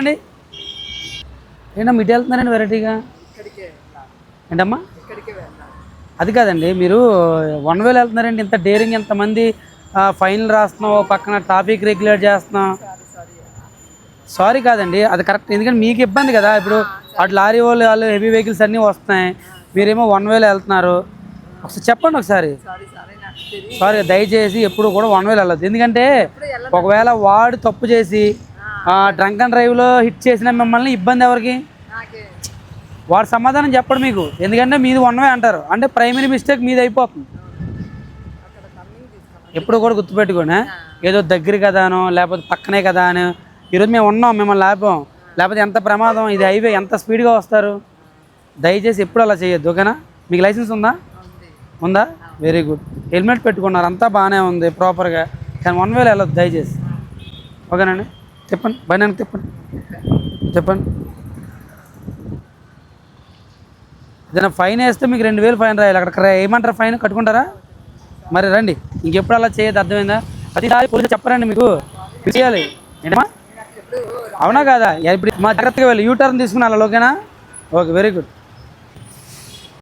రండి ఏంటమ్మా ఇటు వెళ్తున్నారండి వెరైటీగా? ఏంటమ్మా? అది కాదండి మీరు వన్ వేలో వెళ్తున్నారండి ఇంత డేరింగ్ ఎంతమంది ఫైన్ రాస్తున్నాం పక్కన ట్రాఫిక్ రెగ్యులేట్ చేస్తున్నాం. సారీ కాదండి అది కరెక్ట్ ఎందుకంటే మీకు ఇబ్బంది కదా ఇప్పుడు అటు లారీ వాళ్ళు వాళ్ళు హెవీ వెహికల్స్ అన్నీ వస్తున్నాయి మీరేమో వన్ వేలో వెళ్తున్నారు. ఒకసారి చెప్పండి ఒకసారి. సారీ దయచేసి ఎప్పుడు కూడా వన్ వేలో వెళ్ళదు ఎందుకంటే ఒకవేళ వాడు తప్పు చేసి డ్రంక్ అండ్ డ్రైవ్లో హిట్ చేసిన మిమ్మల్ని ఇబ్బంది ఎవరికి? వాడు సమాధానం చెప్పడు మీకు. ఎందుకంటే మీది వన్ వే అంటారు. అంటే ప్రైమరీ మిస్టేక్ మీది అయిపోతుంది. ఎప్పుడు కూడా గుర్తుపెట్టుకోండి ఏదో దగ్గర కదానో లేకపోతే పక్కనే కదా అని. ఈరోజు మేము ఉన్నాం మిమ్మల్ని లేపాం లేకపోతే ఎంత ప్రమాదం ఇది హైవే ఎంత స్పీడ్గా వస్తారు? దయచేసి ఎప్పుడు అలా చేయొద్దు ఓకేనా? మీకు లైసెన్స్ ఉందా? ఉందా. వెరీ గుడ్ హెల్మెట్ పెట్టుకున్నారు అంతా బాగానే ఉంది ప్రాపర్గా కానీ వన్ వేలో వెళ్ళొద్దు దయచేసి. ఓకేనండి? చెప్పండి. బయట చెప్పండి. చెప్పండి. ఏదైనా ఫైన్ వేస్తే మీకు రెండు వేలు ఫైన్ రాయాలి. అక్కడ ఏమంటారు ఫైన్? కట్టుకుంటారా? మరి రండి. ఇంకెప్పుడు అలా చేయదు అర్థమైందా? ప్రతిసారి పోలీసు చెప్పరండి మీకు. చేయాలి ఏంటమ్మా? అవునా కాదా? ఇప్పుడు మా జాగ్రత్తగా వెళ్ళి యూ టర్న్ తీసుకుని అలా ఓకేనా ఓకే వెరీ గుడ్